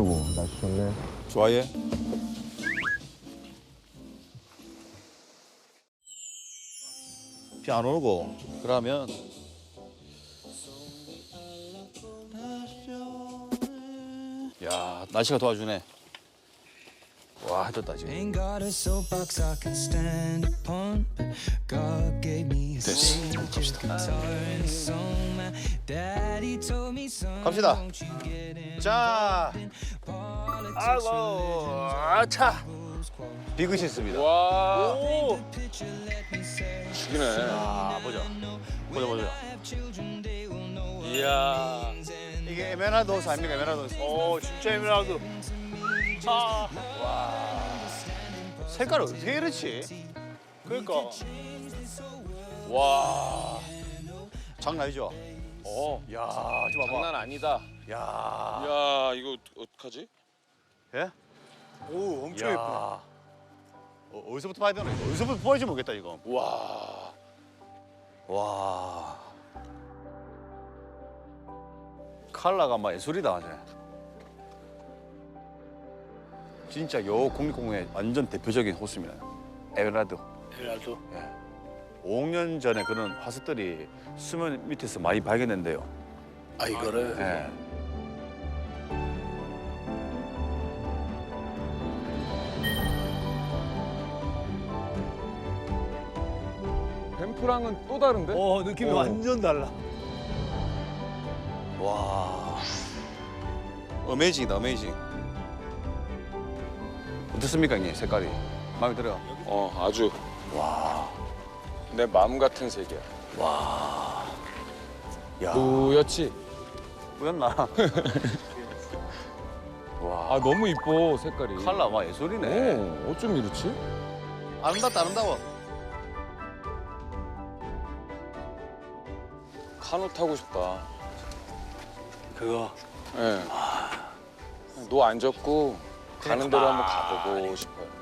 어이구 날씨 좋네. 좋아해? 비 안 오고 그러면 야 날씨가 도와주네. 와 해졌다 지금. Ain't got a soapbox I can stand upon. but God gave me a 됐어. stage, a guitar and a song. My daddy told me, son, 갑시다. won't you get in 자, politics? 아이고, 차. 비그시 있습니다. 와 Picture, let me say, 죽이네. 아, 보자. 보자, 보자. have children, they will know what 이야. 이게 에메랄드 호수 아닙니까? 에메랄드 호수. 어 진짜 에메랄드. 아 색깔 어떻게 이렇지? 그러니까. 와. 장난 아니죠? 어 야, 저 봐봐. 장난 아니다. 야, 야 이거 어떡하지? 예? 오 엄청 야. 예뻐. 어, 어디서부터 봐야 되나? 이거? 어디서부터 보여지 모르겠다 이거. 와. 와. 칼라가 막 예술이다, 이제. 진짜 요 국립공원의 완전 대표적인 호수입니다. 에메랄드. 에메랄드. 5억 년 전에 그런 화석들이 수면 밑에서 많이 발견된대요. 아 이거를. 예. 뱀프랑은 또 다른데? 어 느낌이 어. 완전 달라. 와. 어메이징이다, 어메이징. 어떻습니까, 형님? 색깔이. 마음에 들어요? 어 아주 와. 내 마음 같은 색이야. 야. 뿌옇지? 뿌였나? 와. 아 너무 이뻐 색깔이. 칼라 와 예술이네. 오, 어쩜 이렇지? 아름답다, 아름다워. 카누 타고 싶다. 그거. 예. 노 앉았고 가는 대로 한번 가보고 싶어요.